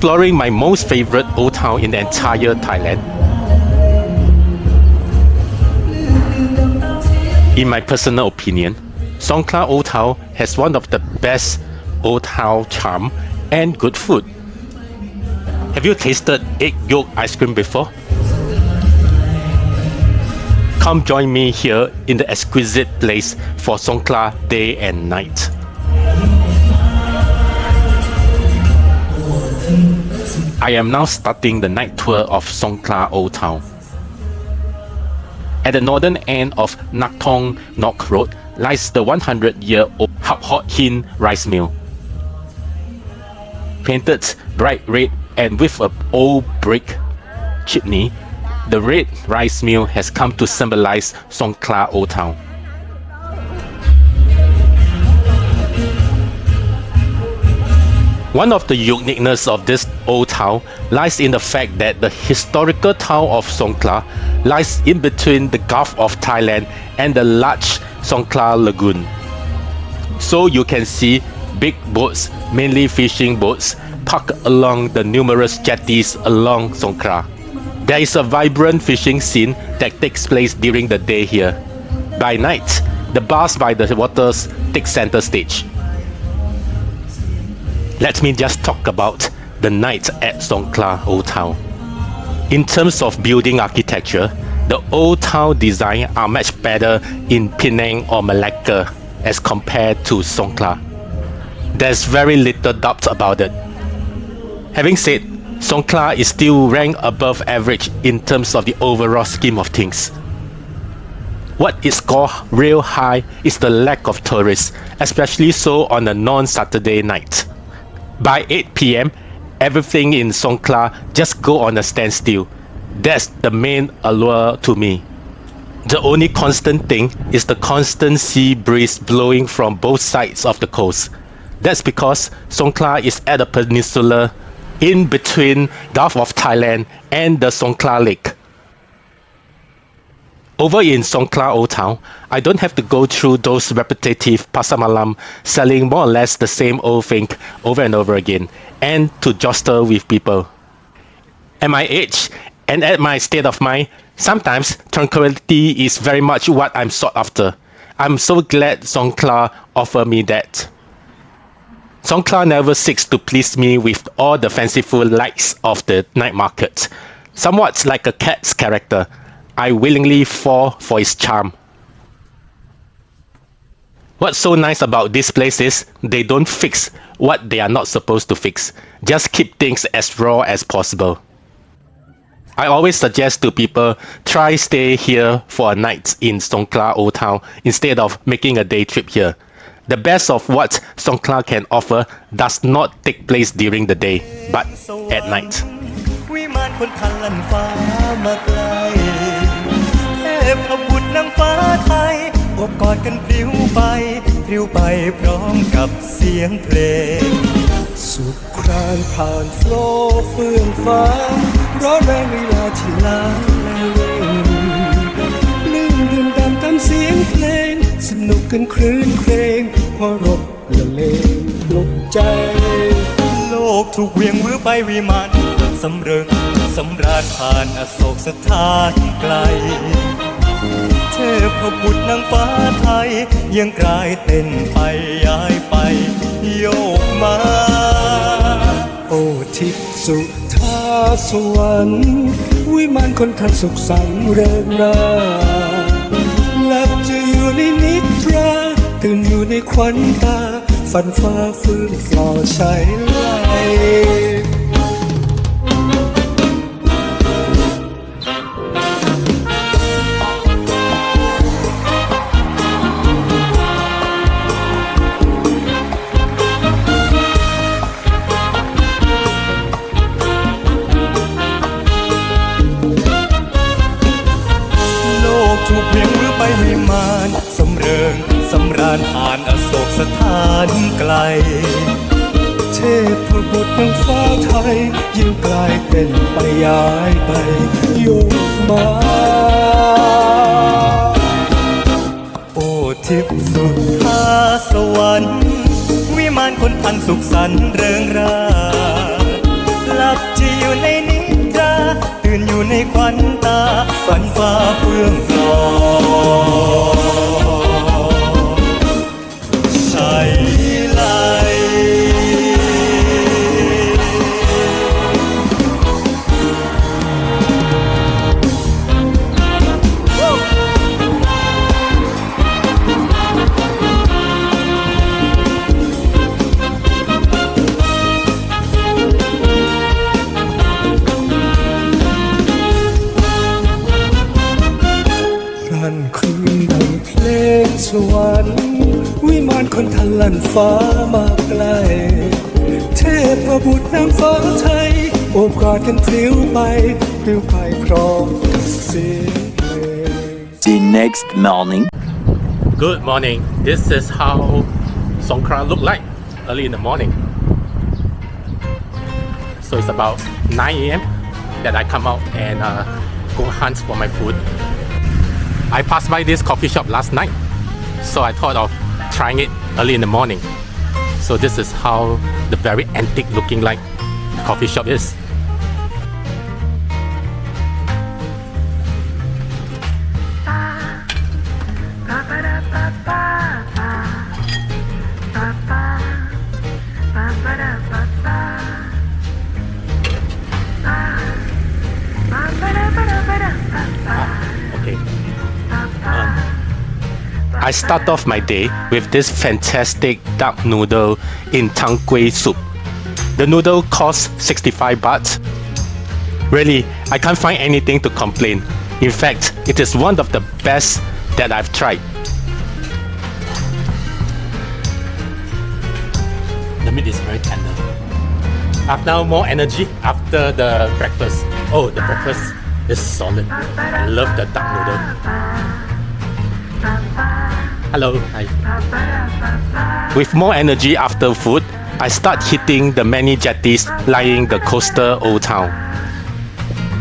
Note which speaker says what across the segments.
Speaker 1: exploring my most favorite old town in the entire Thailand. In my personal opinion, Songkla Old Town has one of the best old town charm and good food. Have you tasted egg yolk ice cream before? Come join me here in the exquisite place for Songkla day and night. I am now starting the night tour of Songkla Old Town. At the northern end of Naktong Nok Road lies the 100-year-old Hap Hot Hin rice mill. Painted bright red and with a old brick chimney, the red rice mill has come to symbolize Songkla Old Town. One of the uniqueness of this old town lies in the fact that the historical town of Songkla lies in between the Gulf of Thailand and the large Songkla Lagoon. So you can see big boats, mainly fishing boats, parked along the numerous jetties along Songkla. There is a vibrant fishing scene that takes place during the day here. By night, the bars by the waters take center stage. Let me just talk about the night at Songkla Old Town. In terms of building architecture, the Old Town design are much better in Penang or Malacca as compared to Songkla. There's very little doubt about it. Having said, Songkla is still ranked above average in terms of the overall scheme of things. What is called real high is the lack of tourists, especially so on a non-Saturday night. By 8 p.m., everything in Songkla just go on a standstill. That's the main allure to me. The only constant thing is the constant sea breeze blowing from both sides of the coast. That's because Songkla is at a peninsula in between Gulf of Thailand and the Songkla Lake. Over in Songkla Old Town, I don't have to go through those repetitive pasar malam selling more or less the same old thing over and over again and to jostle with people. At my age and at my state of mind, sometimes tranquility is very much what I'm sought after. I'm so glad Songkla offer me that. Songkla never seeks to please me with all the fanciful lights of the night market. Somewhat like a cat's character, I willingly fall for its charm. What's so nice about this place is they don't fix what they are not supposed to fix. Just keep things as raw as possible. I always suggest to people try stay here for a night in Songkla Old Town instead of making a day trip here. The best of what Songkla can offer does not take place during the day, but at night.
Speaker 2: วิมานคนทันลันฟ้ามาไกลเทพบุตรนางฟ้าไทยอบกอดกันพลิ้วไปพลิ้วไปพร้อมกับเสียงเพลง
Speaker 3: สุขครานผ่านโฟลเฟื่องฟ้าร้อนแรงเวลาที่ล้าและเร่งปลื้มดื่มดำตามเสียงเพลง สนุกกันครื้นเครงพราะรบละเลงปลุกใจ
Speaker 2: โลกถูกเวียงมือไปวิมานสำเริงสำราญผ่านอโศกสถานไกล เทพบุตรนางฟ้าไทย ยังกลายเต้นไปย้ายไป โยกมา
Speaker 3: โอทิสุธาสวรรค์วิมานคนทันสุขสันเริงราหลับจะอยู่ในนิทราตื่นอยู่ในควันตา ฝันฟ้าฟื้นฟลอใช้ไหล
Speaker 2: โล แห่ง
Speaker 3: ฟ้าไทย ยิ่งกลายเป็นไปย้ายไปยุคมา
Speaker 2: โอ้ทิพสุดทาสวรรค์วิมานคนพันสุขสันเริงราหลับที่อยู่ในนิท
Speaker 3: ราตื่นอยู่ในควันตาฝันฟ้าเฟื่องฟลอชั ลั่นฟ้ามาไกล เทพบุตรนางฟ้าไทย โอบกอดกันพลิ้วไปพลิ้วไปพร้อมกับเสียงเพลง
Speaker 4: The next morning.
Speaker 1: Good morning. This is how Songkran look like early in the morning. So it's about 9 a.m. that I come out and uh, go hunt for my food. I passed by this coffee shop last night, so I thought of trying it early in the morning. So this is how the very antique looking like coffee shop is. I start off my day with this fantastic duck noodle in tang kueh soup. The noodle costs 65 baht. Really, I can't find anything to complain. In fact, it is one of the best that I've tried. The meat is very tender. I've now more energy after the breakfast. Oh, the breakfast is solid. I love the duck noodle. Hello. Hi. With more energy after food, I start hitting the many jetties lying the coastal Old Town.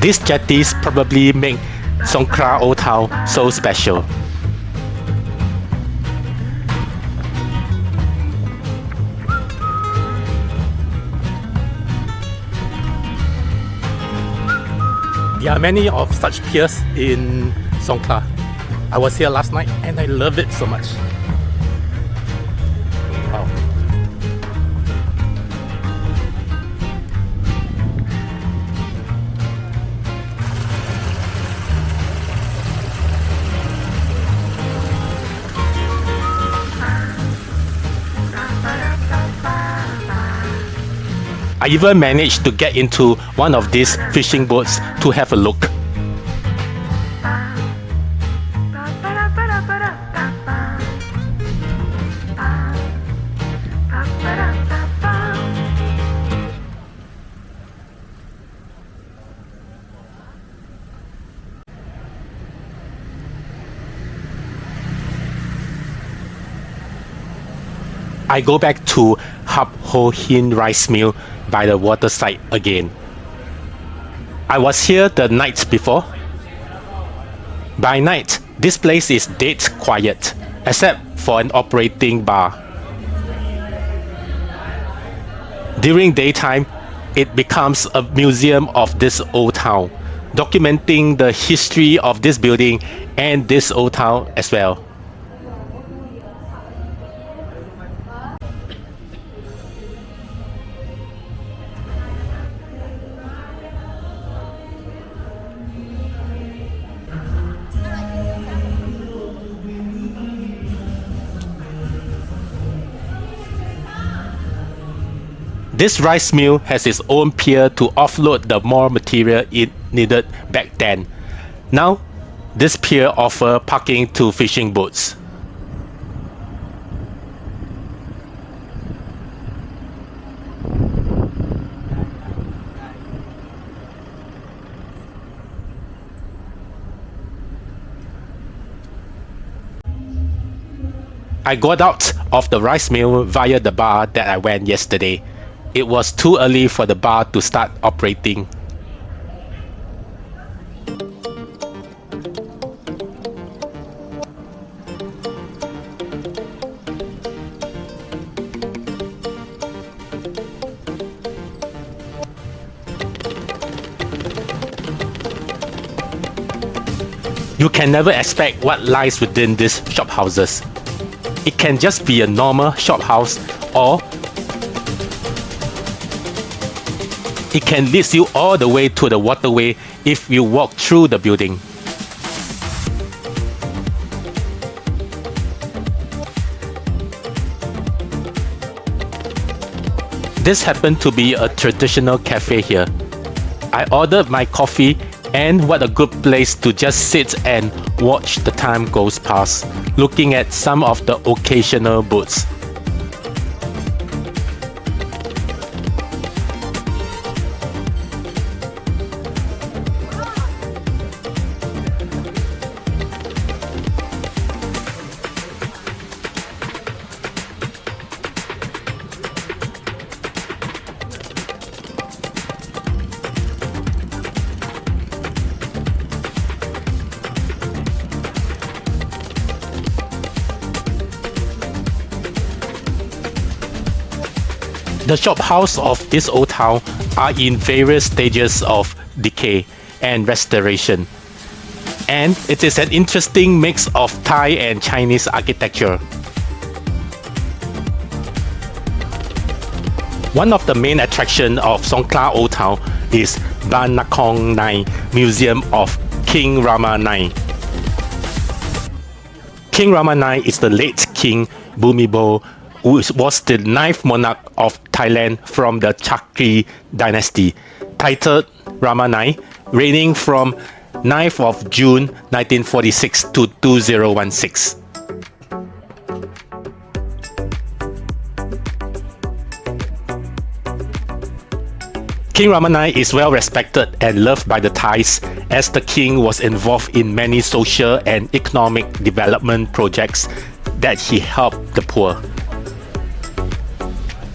Speaker 1: These jetties probably make Songkra Old Town so special. There are many of such piers in Songkla. I was here last night and I love it so much. Wow. I even managed to get into one of these fishing boats to have a look. I go back to Hap Ho Hin rice mill by the waterside again. I was here the night before. By night, this place is dead quiet, except for an operating bar. During daytime, it becomes a museum of this old town, documenting the history of this building and this old town as well. This rice mill has its own pier to offload the more material it needed back then. Now, this pier offer parking to fishing boats. I got out of the rice mill via the bar that I went yesterday. It was too early for the bar to start operating. You can never expect what lies within these shop houses. It can just be a normal shop house or it can lead you all the way to the waterway if you walk through the building. This happened to be a traditional cafe here. I ordered my coffee and what a good place to just sit and watch the time goes past, looking at some of the occasional boats. The shop house of this old town are in various stages of decay and restoration. And it is an interesting mix of Thai and Chinese architecture. One of the main attractions of Songkla Old Town is Ban Nakong Nai Museum of King Rama IX. King Rama IX is the late King Bhumibol was the ninth monarch of Thailand from the Chakri dynasty, titled Rama IX, reigning from 9th of June 1946 to 2016. King Rama IX is well respected and loved by the Thais as the king was involved in many social and economic development projects that he helped the poor.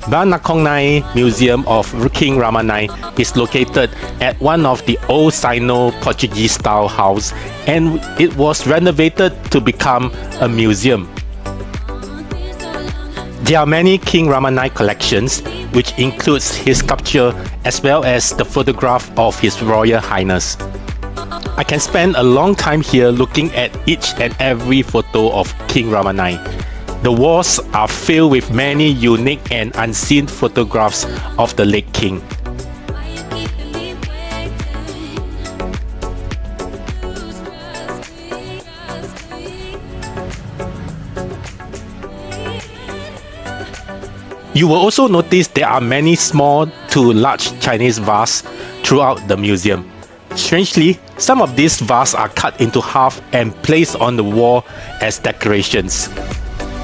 Speaker 1: Ban Nakong Nai Museum of King Rama IX is located at one of the old Sino-Portuguese style house and it was renovated to become a museum. There are many King Rama IX collections which includes his sculpture as well as the photograph of His Royal Highness. I can spend a long time here looking at each and every photo of King Rama IX. The walls are filled with many unique and unseen photographs of the late king. You will also notice there are many small to large Chinese vases throughout the museum. Strangely, some of these vases are cut into half and placed on the wall as decorations.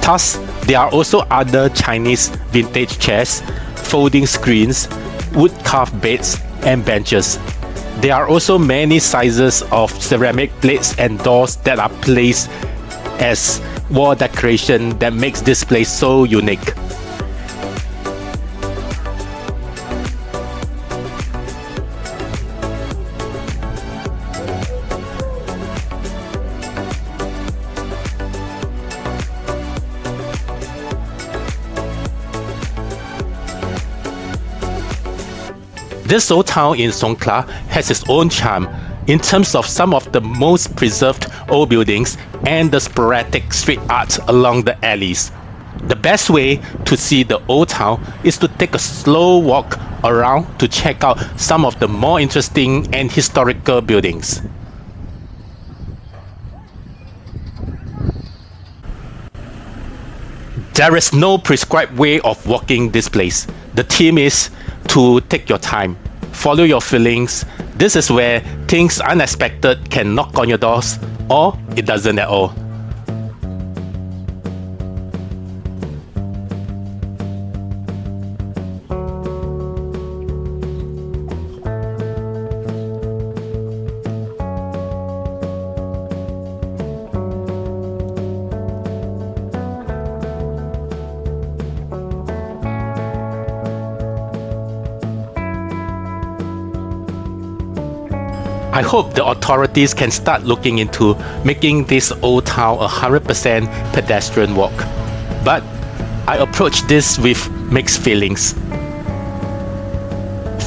Speaker 1: Thus, there are also other Chinese vintage chairs, folding screens, wood carved beds, and benches. There are also many sizes of ceramic plates and doors that are placed as wall decoration that makes this place so unique. This old town in Songkla has its own charm in terms of some of the most preserved old buildings and the sporadic street art along the alleys. The best way to see the old town is to take a slow walk around to check out some of the more interesting and historical buildings. There is no prescribed way of walking this place. The theme is to take your time, follow your feelings. This is where things unexpected can knock on your doors, or it doesn't at all. I hope the authorities can start looking into making this old town a 100% pedestrian walk. But I approach this with mixed feelings.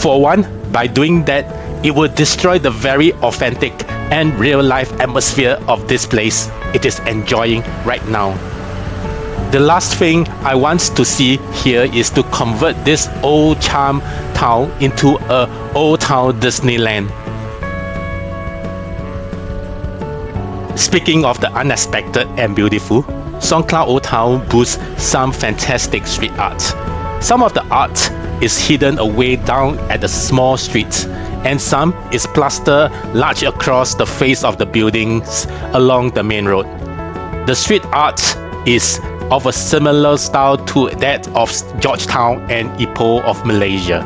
Speaker 1: For one, by doing that, it would destroy the very authentic and real life atmosphere of this place it is enjoying right now. The last thing I want to see here is to convert this old charm town into a old town Disneyland. Speaking of the unexpected and beautiful, Songkla Old Town boasts some fantastic street art. Some of the art is hidden away down at the small streets, and some is plastered large across the face of the buildings along the main road. The street art is of a similar style to that of Georgetown and Ipoh of Malaysia,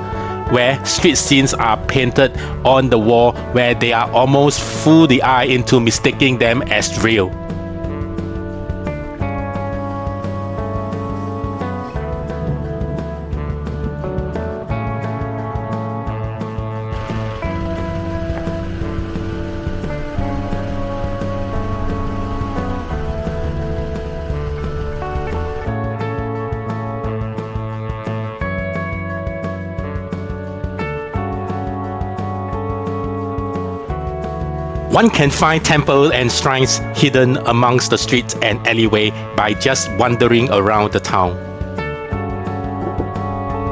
Speaker 1: where street scenes are painted on the wall where they are almost fool the eye into mistaking them as real. One can find temples and shrines hidden amongst the streets and alleyway by just wandering around the town.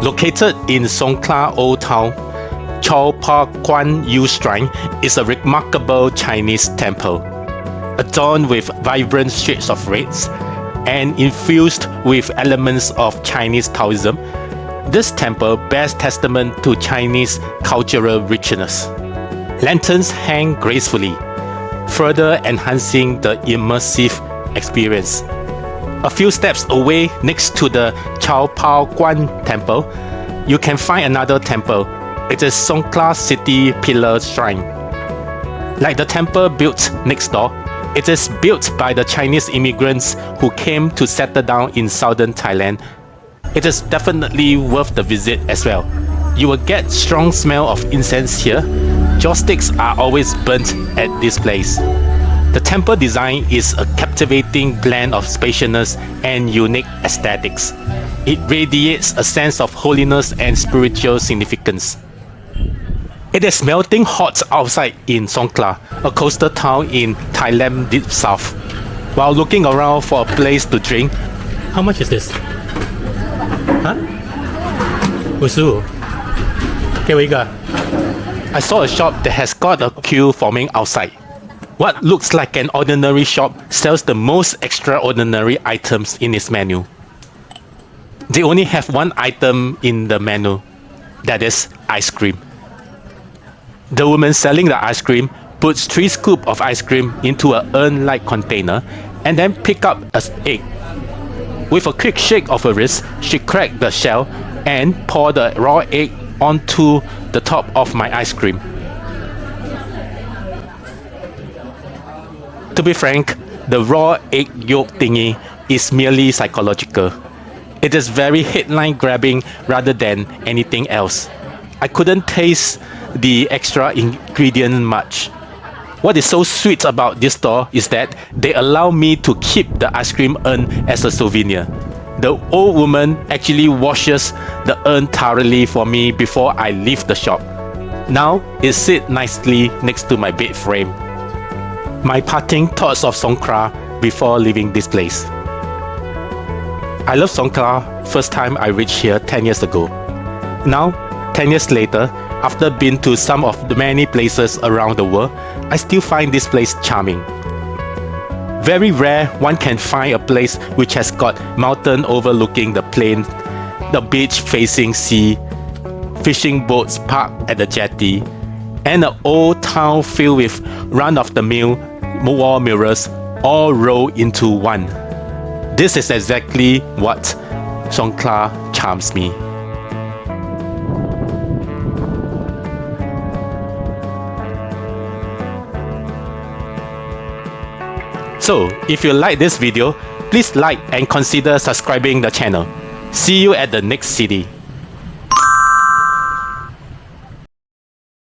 Speaker 1: Located in Songkla Old Town, Chao Pa Kuan Yu Shrine is a remarkable Chinese temple, adorned with vibrant shades of reds and infused with elements of Chinese Taoism. This temple bears testament to Chinese cultural richness. Lanterns hang gracefully, further enhancing the immersive experience. A few steps away, next to the Chao Pao Guan Temple, you can find another temple. It is Songkla City Pillar Shrine. Like the temple built next door, it is built by the Chinese immigrants who came to settle down in southern Thailand. It is definitely worth the visit as well. You will get strong smell of incense here Joysticks are always burnt at this place. The temple design is a captivating blend of spaciousness and unique aesthetics. It radiates a sense of holiness and spiritual significance. It is melting hot outside in Songkla, a coastal town in Thailand deep south. While looking around for a place to drink, how much is this? Huh? Usu. Here we go. I saw a shop that has got a queue forming outside. What looks like an ordinary shop sells the most extraordinary items in its menu. They only have one item in the menu that is ice cream. The woman selling the ice cream puts three scoops of ice cream into an urn like container and then pick up an egg. With a quick shake of her wrist, she cracked the shell and poured the raw egg onto the top of my ice cream. To be frank, the raw egg yolk thingy is merely psychological. It is very headline grabbing rather than anything else. I couldn't taste the extra ingredient much. What is so sweet about this store is that they allow me to keep the ice cream urn as a souvenir. The old woman actually washes the urn thoroughly for me before I leave the shop. Now it sits nicely next to my bed frame. My parting thoughts of Songkla before leaving this place. I love Songkla first time I reached here 10 years ago. Now, 10 years later, after being to some of the many places around the world, I still find this place charming. Very rare one can find a place which has got mountain overlooking the plain, the beach facing sea, fishing boats parked at the jetty, and an old town filled with run-of-the-mill wall mirrors all rolled into one. This is exactly what Songkla charms me. So, if you like this video, please like and consider subscribing the channel. See you at the next city.